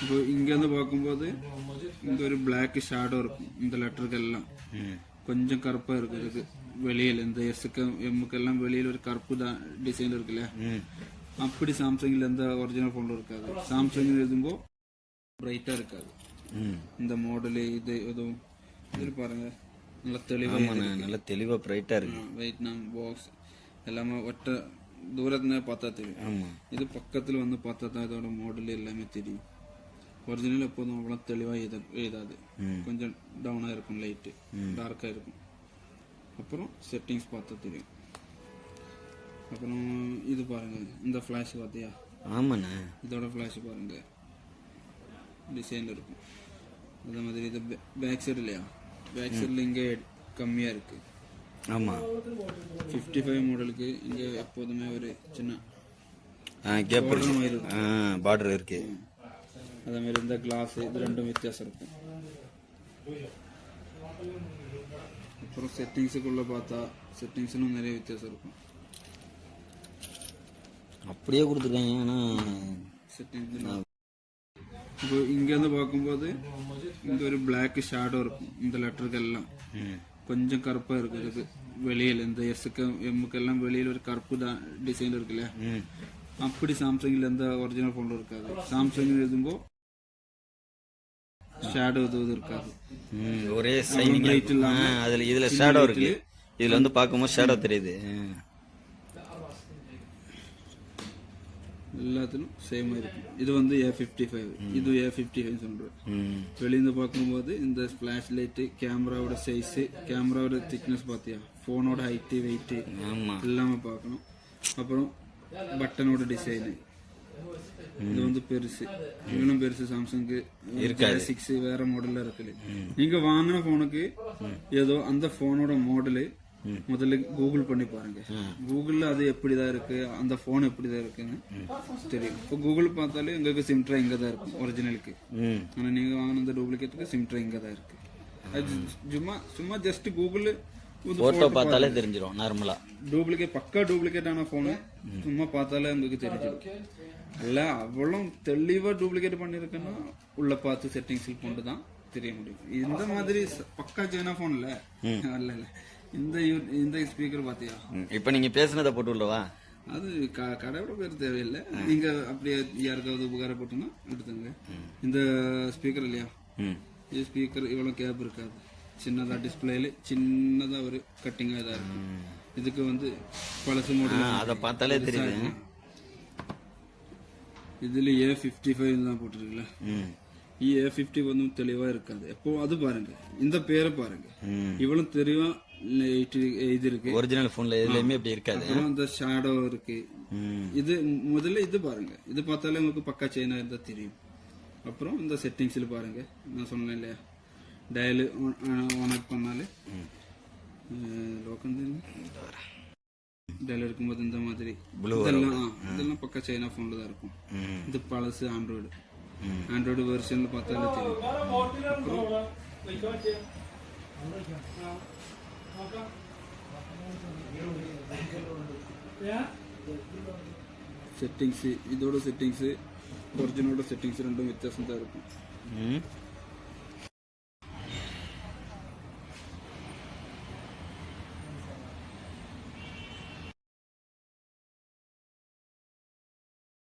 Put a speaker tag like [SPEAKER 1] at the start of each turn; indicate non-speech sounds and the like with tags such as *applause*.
[SPEAKER 1] இப்போ இங்கேருந்து பார்க்கும்போது இங்கே ஒரு பிளாக் ஷேடோ இருக்கும் இந்த லெட்டருக்கெல்லாம் கொஞ்சம் கருப்பாக இருக்கு இதுக்கு வெளியில் இந்த எஸ்ஸுக்கு எம்முக்கெல்லாம் வெளியில் ஒரு கருப்பு தான் டிசைன் இருக்குல்ல அப்படி சாம்சங்கில் எந்த ஒரிஜினல் ஃபோனில் இருக்காது சாம்சங் எழுதும்போ பிரைட்டாக இருக்காது இந்த மாடலு இது எதுவும் இதில் பாருங்க நல்லா தெளிவாக
[SPEAKER 2] நல்லா தெளிவாக ப்ரைட்டாக இருக்கு
[SPEAKER 1] வெயிட்நாம் பாக்ஸ் எல்லாமே ஒட்ட தூரத்துல பார்த்தா தெரியும் இது பக்கத்தில் வந்து பார்த்தா தான் இதோட மாடல் எல்லாமே தெரியும் ஒரிஜினல் எப்போதும் அவ்வளோ தெளிவாக எழுத எழுதாது. கொஞ்சம் டவுனாக இருக்கும் லைட்டு டார்க்காக இருக்கும். அப்புறம் செட்டிங்ஸ் பார்த்தா தெரியும். அப்புறம் இது பாருங்க இந்த ஃப்ளாஷ் பார்த்தியா?
[SPEAKER 2] ஆமாண்ணா.
[SPEAKER 1] இதோட ஃப்ளாஷ் பாருங்க. டிசைனில் இருக்கும். அதே மாதிரி இது பேக் சைடு இல்லையா? பேக் சைடில் இங்கே கம்மியாக இருக்குது
[SPEAKER 2] ஆமாம்
[SPEAKER 1] ஃபிஃப்டி ஃபைவ் மாடலுக்கு இங்கே எப்போதுமே ஒரு சின்ன
[SPEAKER 2] கேப் பார்டர் இருக்கு.
[SPEAKER 1] அதே மாதிரி இந்த கிளாஸ் இது ரெண்டும் வித்தியாசம் இருக்கும் அப்புறம் செட்டிங்ஸுக்குள்ள பார்த்தா செட்டிங்ஸ்னும் நிறைய வித்தியாசம் இருக்கும்.
[SPEAKER 2] அப்படியே கொடுத்துருக்காங்க ஆனால்
[SPEAKER 1] செட்டிங்ஸ் இப்போ இங்கேருந்து பார்க்கும்போது இங்கே ஒரு பிளாக் ஷேடோ இருக்கும் இந்த லெட்டருக்கெல்லாம் கொஞ்சம் கருப்பாக இருக்கு இதுக்கு வெளியில் இந்த எஸ்ஸுக்கு எம்முக்கெல்லாம் வெளியில் ஒரு கருப்பு தான் டிசைன் இருக்குல்ல. அப்படி சாம்சங்கில் எந்த ஒரிஜினல் ஃபோனில் இருக்காது. சாம்சங் எழுதும்போ ஷேடோ எதுவும் இருக்காது.
[SPEAKER 2] ஒரே சைனிங்
[SPEAKER 1] bright இல்லாம
[SPEAKER 2] அதில் இதில் ஷேடோ இருக்கு. இதில் வந்து பார்க்கும்போது ஷேடோ தெரியுது.
[SPEAKER 1] எல்லாத்திலும் சேமாக இருக்கும் இது வந்து ஏ ஃபிஃப்டி ஃபைவ் இது ஏ ஃபிஃப்டி ஃபைவ் சொல்கிறேன் வெளியிருந்து பார்க்கும்போது இந்த ஃப்ளாஷ் லைட்டு கேமராவோட சைஸு கேமராவோட திக்னஸ் பார்த்தியா ஃபோனோட ஹைட்டு வெயிட்டு எல்லாமே பார்க்கணும். அப்புறம் பட்டனோட டிசைனு இது வந்து பெருசு. இவனும் பெருசு. சாம்சங்கு. சிக்ஸ் வேற மாடல்ல இருக்குது. நீங்க வாங்கின போனுக்கு ஏதோ அந்த போனோட மாடலு முதல்ல கூகுள் பண்ணி பாருங்க. கூகுள்ல அது எப்படிதான் இருக்கு? அந்த போன் எப்படிதான் இருக்குன்னு தெரியும். இப்போ கூகுள் பார்த்தாலே உங்களுக்கு சிம்ட்ரா இங்க தான் இருக்கும் ஒரிஜினலுக்கு ஆனா நீங்க வாங்கின இந்த டூப்ளிகேட்டுக்கு சிம்ட்ரா இங்க தான் இருக்கு. அது சும்மா சும்மா ஜஸ்ட் கூகுள்
[SPEAKER 2] ஃபோட்டோ பார்த்தாலே தெரிஞ்சிடும் நார்மலா
[SPEAKER 1] டூப்ளிகேட் பக்கா டூப்ளிகேட்டான ஃபோனு சும்மா பார்த்தாலே உங்களுக்கு தெரிஞ்சிடும் இல்லை அவ்வளோ தெளிவாக டூப்ளிகேட் பண்ணியிருக்கேன்னா உள்ளே பார்த்து செட்டிங்ஸில் கொண்டு தான் தெரிய முடியும். இந்த மாதிரி பக்கா சைனா ஃபோன் இல்லை. *laughs* இல்லை இல்லை. இந்த இந்த ஸ்பீக்கர் பார்த்தியா?
[SPEAKER 2] இப்போ நீங்கள் பேசுனதை போட்டு உள்ளவா?
[SPEAKER 1] அது க கடையோட பேர் தேவையில்லை. நீங்கள் அப்படியே யாருக்காவது உபகாரப்பட்டுன்னா எடுத்துங்க. இந்த ஸ்பீக்கர் இல்லையா? ஸ்பீக்கர் இவ்வளோ கேப் இருக்காது. சின்னதா டிஸ்பிளேல சின்னதா ஒரு கட்டிங்காக இதாக இருக்கும் இதுக்கு வந்து பழசு மாடல்
[SPEAKER 2] அதை பார்த்தாலே தெரியும்
[SPEAKER 1] இதுல ஏ ஃபிஃப்டி ஃபைவ் தான் போட்டிருக்குல்ல. ஏ ஃபிஃப்டி வந்து தெளிவாக இருக்காது. எப்போ அது பாருங்க. இந்த பேரை பாருங்க. இவ்வளவு தெளிவாக இது இருக்கு.
[SPEAKER 2] ஒரிஜினல் ஃபோன்ல எதுலயுமே இப்படி இருக்காது.
[SPEAKER 1] அப்புறம் அந்த ஷேடோ இருக்கு. இது முதல்ல இது பாருங்க. இது பார்த்தாலே உங்களுக்கு பக்கா செயினா இருந்தா தெரியும். அப்புறம் இந்த செட்டிங்ஸ்ல பாருங்க. நான் சொன்னேன் இல்லையா? டயல் ஆன் ஆஃப் பண்ணாலே லோக்கம் டயல் இருக்கும்போது இந்த மாதிரி
[SPEAKER 2] Blue
[SPEAKER 1] இதெல்லாம் ஆ, இதெல்லாம் பக்கா சைனா ஃபோனில் தான் இருக்கும்
[SPEAKER 2] ம்
[SPEAKER 1] இது பழசு ஆண்ட்ராய்டு
[SPEAKER 2] ம்.
[SPEAKER 1] ஆண்ட்ராய்டு வெர்ஷனில் பார்த்தாலே தெரியும் அப்புறம்